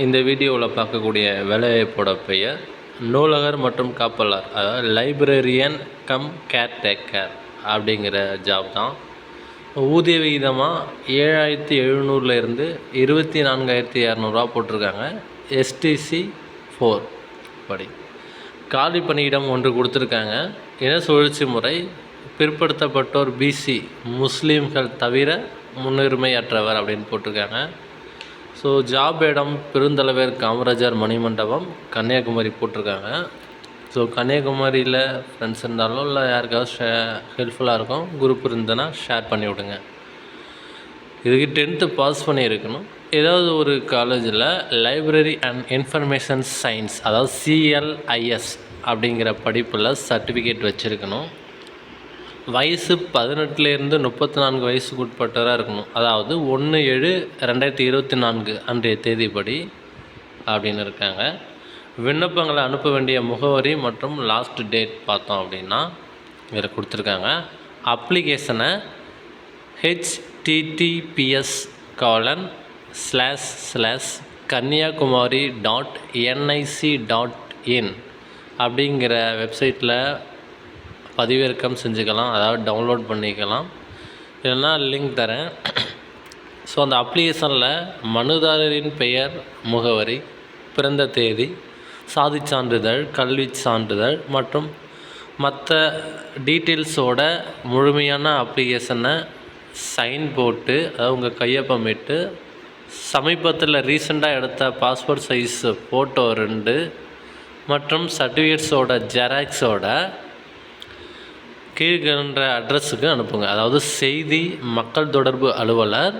இந்த வீடியோவில் பார்க்கக்கூடிய வேலைவாய்ப்போட பெயர் நூலகர் மற்றும் காப்பலர் அதாவது லைப்ரரியன் கம் கேர் டேக்கர் அப்படிங்கிற ஜாப் தான். ஊதிய விகிதமாக ஏழாயிரத்தி எழுநூறுலேருந்து இருபத்தி நான்காயிரத்தி இரநூறுவா போட்டிருக்காங்க. எஸ்டிசி ஃபோர் படி. காலி பணியிடம் ஒன்று கொடுத்துருக்காங்க. இன சுழற்சி முறை பிற்படுத்தப்பட்டோர் பிசி முஸ்லீம்கள் தவிர முன்னுரிமையற்றவர் அப்படின்னு போட்டிருக்காங்க. ஸோ ஜாப் இடம் பெருந்தலைவர் காமராஜர் மணிமண்டபம் கன்னியாகுமரி போட்டிருக்காங்க. ஸோ கன்னியாகுமரியில் ஃப்ரெண்ட்ஸ் இருந்தாலும் இல்லை யாருக்காவது ஷே ஹெல்ப்ஃபுல்லாக இருக்கும். குரூப் இருந்ததுன்னா ஷேர் பண்ணி விடுங்க. இதுக்கு டென்த்து பாஸ் பண்ணியிருக்கணும். ஏதாவது ஒரு காலேஜில் லைப்ரரி அண்ட் இன்ஃபர்மேஷன் சயின்ஸ் அதாவது சிஎல்ஐஎஸ் அப்படிங்கிற படிப்பில் சர்டிஃபிகேட் வச்சுருக்கணும். வயசு பதினெட்டுலேருந்து முப்பத்தி நான்கு வயசுக்கு உட்பட்டவராக இருக்கணும். அதாவது ஒன்று ஏழு ரெண்டாயிரத்தி இருபத்தி நான்கு அன்றைய தேதிப்படி அப்படின்னு இருக்காங்க. விண்ணப்பங்களை அனுப்ப வேண்டிய முகவரி மற்றும் லாஸ்ட் டேட் பார்த்தோம் அப்படின்னா இதில் கொடுத்துருக்காங்க. அப்ளிகேஷனை HTTPS colon slash slash Kanyakumari dot NIC dot in அப்படிங்கிற வெப்சைட்டில் பதிவிறக்கம் செஞ்சுக்கலாம் அதாவது டவுன்லோட் பண்ணிக்கலாம். இல்லைன்னா லிங்க் தரேன். ஸோ அந்த அப்ளிகேஷனில் மனுதாரரின் பெயர் முகவரி பிறந்த தேதி சாதிச் சான்றிதழ் கல்வி சான்றிதழ் மற்றும் மற்ற டீட்டெயில்ஸோட முழுமையான அப்ளிகேஷனை சைன் போட்டு அதாவது உங்கள் கையொப்பமிட்டு சமீபத்தில் ரீசெண்டாக எடுத்த பாஸ்போர்ட் சைஸ் ஃபோட்டோ ரெண்டு மற்றும் சர்டிஃபிகேட்ஸோட ஜெராக்ஸோட கீழ்கின்ற அட்ரஸுக்கு அனுப்புங்க. அதாவது செய்தி மக்கள் தொடர்பு அலுவலர்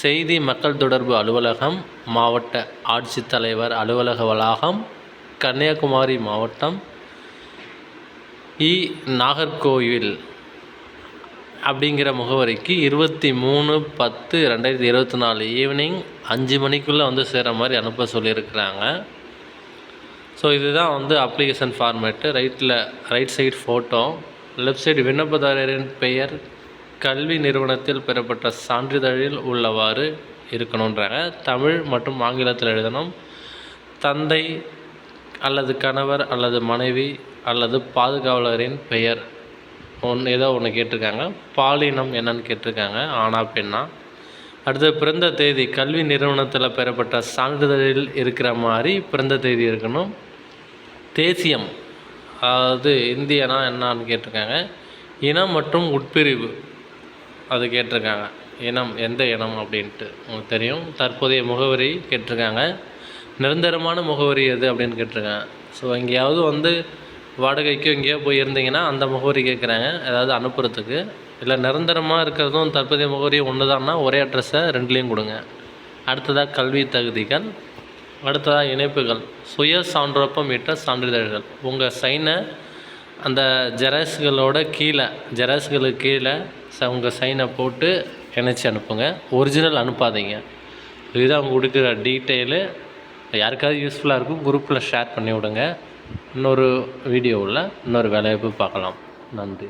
செய்தி மக்கள் தொடர்பு அலுவலகம் மாவட்ட ஆட்சித்தலைவர் அலுவலக வளாகம் கன்னியாகுமரி மாவட்டம் இ நாகர்கோவில் அப்படிங்கிற முகவரிக்கு இருபத்தி மூணு பத்து ரெண்டாயிரத்தி இருபத்தி நாலு ஈவினிங் அஞ்சு மணிக்குள்ளே வந்து சேர்கிற மாதிரி அனுப்ப சொல்லியிருக்கிறாங்க. ஸோ இதுதான் வந்து அப்ளிகேஷன் ஃபார்மேட்டு ரைட்டில் right side photo left side விண்ணப்பதாரரின் பெயர் கல்வி நிறுவனத்தில் பெறப்பட்ட சான்றிதழில் உள்ளவாறு இருக்கணுன்றாங்க தமிழ் மற்றும் ஆங்கிலத்தில் எழுதணும். தந்தை அல்லது கணவர் அல்லது மனைவி அல்லது பாதுகாவலரின் பெயர் ஒன்று ஏதோ ஒன்று கேட்டிருக்காங்க. பாலினம் என்னன்னு கேட்டிருக்காங்க ஆனா பெண்ணா. அடுத்து பிறந்த தேதி கல்வி நிறுவனத்தில் பெறப்பட்ட சான்றிதழில் இருக்கிற மாதிரி பிறந்த தேதி இருக்கணும். தேசியம். அதாவது இந்தியனா என்னான்னு கேட்டிருக்காங்க. இனம் மற்றும் உட்பிரிவு. அது கேட்டிருக்காங்க. இனம் எந்த இனம் அப்படின்ட்டு உங்களுக்கு தெரியும். தற்போதைய முகவரி கேட்டிருக்காங்க. நிரந்தரமான முகவரி எது அப்படின்னு கேட்டிருக்காங்க. ஸோ எங்கேயாவது வந்து வாடகைக்கு எங்கேயோ போய் இருந்தீங்கன்னா அந்த முகவரி கேட்குறாங்க. ஏதாவது அனுப்புறதுக்கு. இல்லை நிரந்தரமாக இருக்கிறதும் தற்போதைய முகவரியும் ஒன்று தான்னா ஒரே அட்ரஸை ரெண்டுலேயும் கொடுங்க. அடுத்ததாக கல்வி தகுதிகள். அடுத்ததாக இணைப்புகள். சுய சான்றொப்பம் இட்ட சான்றிதழ்கள். உங்கள் சைனை அந்த ஜெராக்ஸ்களோட கீழே ஜெராக்ஸ்களுக்கு கீழே ச உங்கள் சைனை போட்டு இணைச்சி அனுப்புங்க. ஒரிஜினல் அனுப்பாதீங்க. இதுதான் அவங்க கொடுக்குற டீட்டெயிலு. யாருக்காவது யூஸ்ஃபுல்லாக இருக்கும் குரூப்பில் ஷேர் பண்ணி விடுங்க. இன்னொரு வீடியோவில் இன்னொரு வேலைவாய்ப்பு பார்க்கலாம். நன்றி.